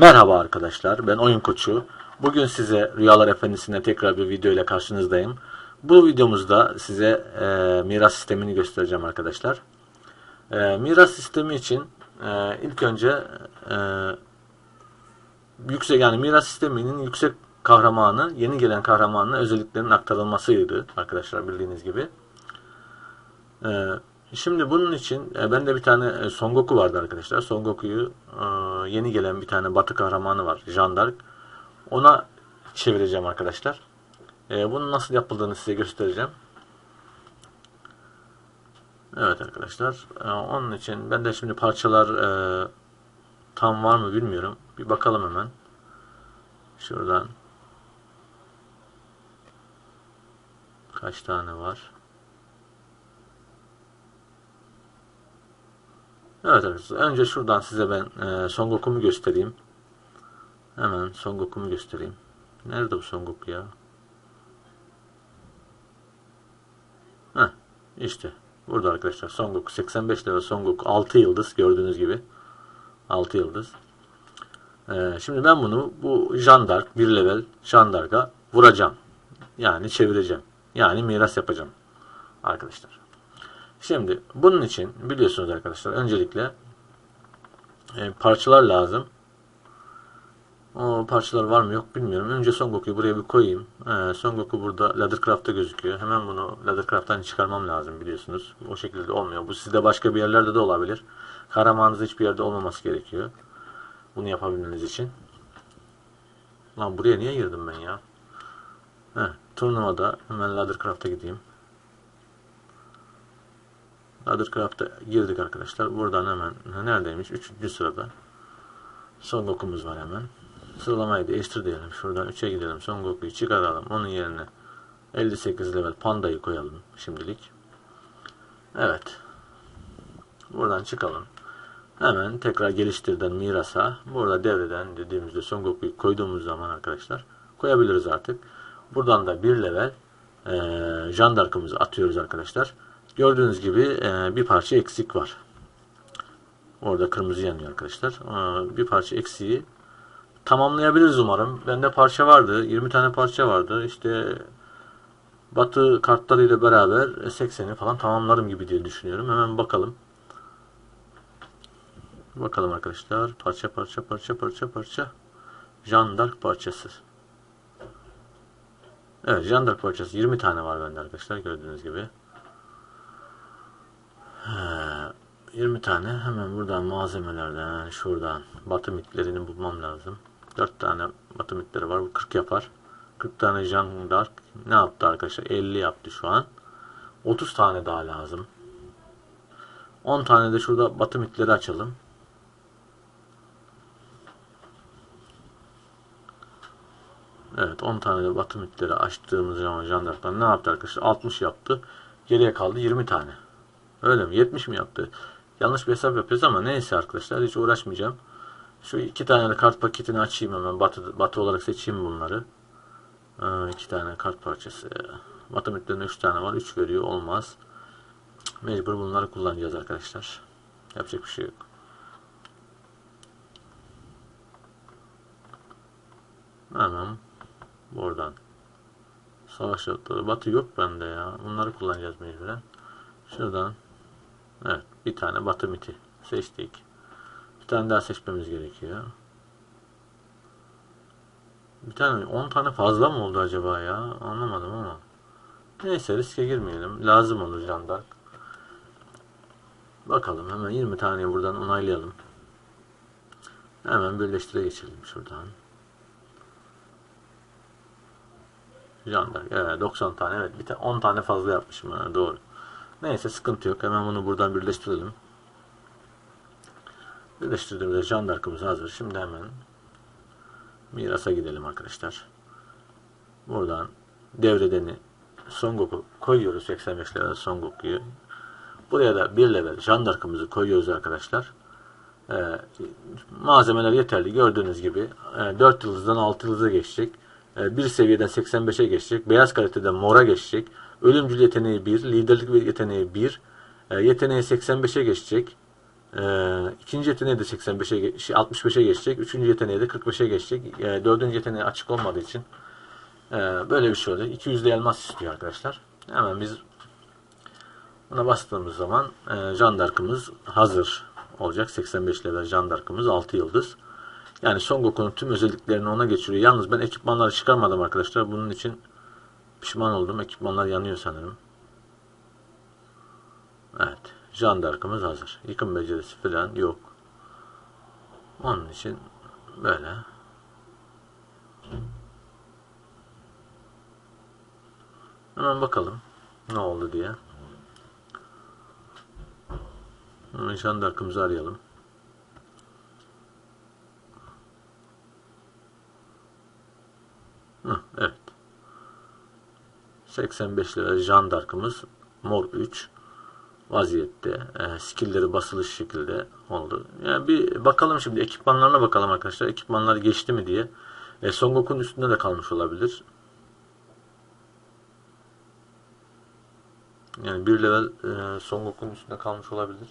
Merhaba arkadaşlar, ben Oyun Koçu. Bugün size Rüyalar Efendisi'ne tekrar bir video ile karşınızdayım. Bu videomuzda size e, miras sistemini göstereceğim arkadaşlar. E, miras sistemi için e, ilk önce e, yüksek yani miras sisteminin yüksek kahramanı, yeni gelen kahramanına özelliklerinin aktarılmasıydı arkadaşlar bildiğiniz gibi. E, Şimdi bunun için e, bende bir tane e, Son Goku vardı arkadaşlar. Son Goku'yu e, yeni gelen bir tane batı kahramanı var. Jean d'Arc. Ona çevireceğim arkadaşlar. E, bunun nasıl yapıldığını size göstereceğim. Evet arkadaşlar. E, onun için ben de şimdi parçalar e, tam var mı bilmiyorum. Bir bakalım hemen. Şuradan kaç tane var? Evet arkadaşlar önce şuradan size ben e, Son Goku'mu göstereyim. Hemen Son Goku'mu göstereyim. Nerede bu Son Goku ya? Heh, işte burada arkadaşlar Son Goku 85 level Son Goku 6 yıldız gördüğünüz gibi. 6 yıldız. Ee, şimdi ben bunu bu Jandark 1 level Jandark'a vuracağım. Yani çevireceğim. Yani miras yapacağım. Arkadaşlar. Şimdi bunun için biliyorsunuz arkadaşlar öncelikle e, parçalar lazım. O parçalar var mı yok bilmiyorum. Önce Son Goku'yu buraya bir koyayım. E, Son Goku burada Laddercraft'ta gözüküyor. Hemen bunu Laddercraft'tan çıkarmam lazım biliyorsunuz. O şekilde olmuyor. Bu sizde başka bir yerlerde de olabilir. Kahramanınız hiçbir yerde olmaması gerekiyor. Bunu yapabilmeniz için. Lan buraya niye girdim ben ya? Heh, turnuvada hemen Laddercraft'a gideyim. Laddercraft'a girdik arkadaşlar. Buradan hemen neredeymiş? Üçüncü sırada. Son Goku'muz var hemen. Sıralamayı değiştir diyelim. Şuradan 3'e gidelim. Son Goku'yu çıkaralım. Onun yerine 58 level Panda'yı koyalım şimdilik. Evet. Buradan çıkalım. Hemen tekrar geliştirden Miras'a burada devreden dediğimizde Son Goku'yu koyduğumuz zaman arkadaşlar koyabiliriz artık. Buradan da bir level e, jandarkımızı atıyoruz arkadaşlar. Gördüğünüz gibi e, bir parça eksik var. Orada kırmızı yanıyor arkadaşlar. E, bir parça eksiği tamamlayabiliriz umarım. Bende parça vardı. 20 tane parça vardı. İşte batı kartlarıyla beraber 80'i falan tamamlarım gibi diye düşünüyorum. Hemen bakalım. Bakalım arkadaşlar. Parça parça parça parça parça. Jean d'Arc parçası. Evet Jean d'Arc parçası 20 tane var bende arkadaşlar gördüğünüz gibi. 20 tane hemen buradan malzemelerden şuradan batı mitlerini bulmam lazım. 4 tane batı mitleri var. Bu 40 yapar. 40 tane Jean d'Arc ne yaptı arkadaşlar? 50 yaptı şu an. 30 tane daha lazım. 10 tane de şurada batı mitleri açalım. Evet 10 tane de batı mitleri açtığımız zaman Jean d'Arc'tan ne yaptı arkadaşlar? 60 yaptı. Geriye kaldı 20 tane. Öyle mi? 70 mi yaptı? Yanlış bir hesap yapıyoruz ama neyse arkadaşlar hiç uğraşmayacağım. Şu iki tane de kart paketini açayım hemen. Batı, batı olarak seçeyim bunları. Ee, iki tane kart parçası. Mitlerinde üç tane var. Üç veriyor. Olmaz. Mecbur bunları kullanacağız arkadaşlar. Yapacak bir şey yok. Hemen buradan savaş noktaları. Batı yok bende ya. Bunları kullanacağız mecburen. Şuradan Evet. Bir tane batı miti seçtik. Bir tane daha seçmemiz gerekiyor. Bir tane 10 tane fazla mı oldu acaba ya? Anlamadım ama. Neyse riske girmeyelim. Lazım olur jandark. Bakalım hemen 20 tane buradan onaylayalım. Hemen birleştire geçelim şuradan. Jandark. Evet 90 tane. Evet bir tane 10 tane fazla yapmışım. Ha, doğru. Neyse sıkıntı yok. Hemen bunu buradan birleştirelim. Birleştirdiğimizde jandarkımız hazır. Şimdi hemen mirasa gidelim arkadaşlar. Buradan devredeni Son Goku koyuyoruz. 85 level Son Goku'yu. Buraya da bir level jandarkımızı koyuyoruz arkadaşlar. Ee, malzemeler yeterli. Gördüğünüz gibi e, 4 yıldızdan 6 yıldıza geçecek. E, bir seviyeden 85'e geçecek. Beyaz kaliteden mora geçecek. Ölümcül yeteneği 1, liderlik yeteneği 1, e, yeteneği 85'e geçecek. Ee, ikinci yeteneği de 85'e ge- şey, 65'e geçecek. Üçüncü yeteneği de 45'e geçecek. Ee, dördüncü yeteneği açık olmadığı için ee, böyle bir şey olacak. 200 de elmas istiyor arkadaşlar. Hemen biz buna bastığımız zaman e, jandarkımız hazır olacak. 85 level jandarkımız 6 yıldız. Yani Son Goku'nun tüm özelliklerini ona geçiriyor. Yalnız ben ekipmanları çıkarmadım arkadaşlar. Bunun için pişman oldum. Ekipmanlar yanıyor sanırım. Evet. Jandarkımız hazır. Yıkım becerisi falan yok. Onun için böyle. Hemen bakalım ne oldu diye. Jandarkımızı arayalım. Hı, evet. 85 lira jandarkımız mor 3 vaziyette. E, skillleri basılı şekilde oldu. Yani bir bakalım şimdi ekipmanlarına bakalım arkadaşlar. Ekipmanlar geçti mi diye. E, Son Goku'nun üstünde de kalmış olabilir. Yani bir level e, Son Goku'nun üstünde kalmış olabilir.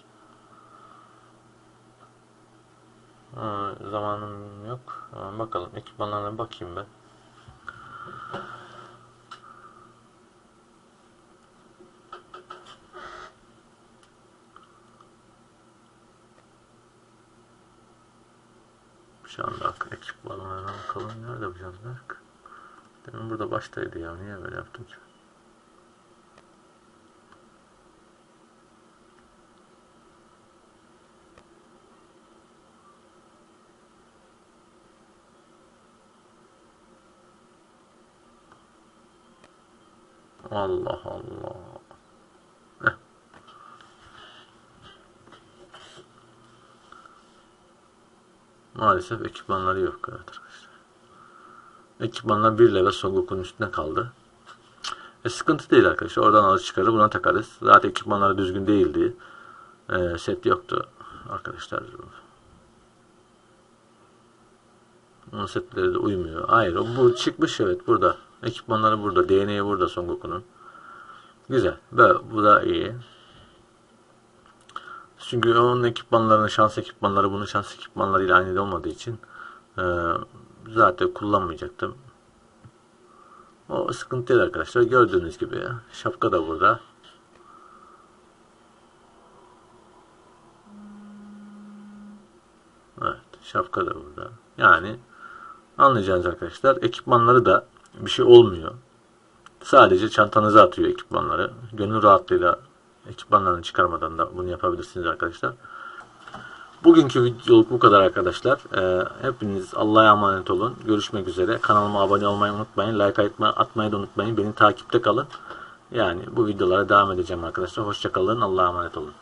Ha, zamanım yok. Ha, bakalım ekipmanlarına bakayım ben. Anda ekipmanlarına bakalım. Nerede bu jandark? Demin burada baştaydı ya. Niye böyle yaptım ki? Allah Allah. Maalesef ekipmanları yok arkadaşlar. Ekipmanlar bir level Son üstünde kaldı. E, sıkıntı değil arkadaşlar. Oradan alır çıkarır buna takarız. Zaten ekipmanları düzgün değildi. E, set yoktu arkadaşlar. Onun setleri de uymuyor. Hayır bu çıkmış evet burada. Ekipmanları burada. DNA burada Son Goku'nun. Güzel. Böyle, bu da iyi. Çünkü onun ekipmanlarının şans ekipmanları bunun şans ekipmanlarıyla aynı olmadığı için e, zaten kullanmayacaktım. O sıkıntı değil arkadaşlar. Gördüğünüz gibi şapka da burada. Evet. Şapka da burada. Yani anlayacağınız arkadaşlar ekipmanları da bir şey olmuyor. Sadece çantanıza atıyor ekipmanları. Gönül rahatlığıyla ekipmanlarını çıkarmadan da bunu yapabilirsiniz arkadaşlar. Bugünkü videoluk bu kadar arkadaşlar. Ee, hepiniz Allah'a emanet olun. Görüşmek üzere. Kanalıma abone olmayı unutmayın. Like atma, atmayı da unutmayın. Beni takipte kalın. Yani bu videolara devam edeceğim arkadaşlar. Hoşçakalın. Allah'a emanet olun.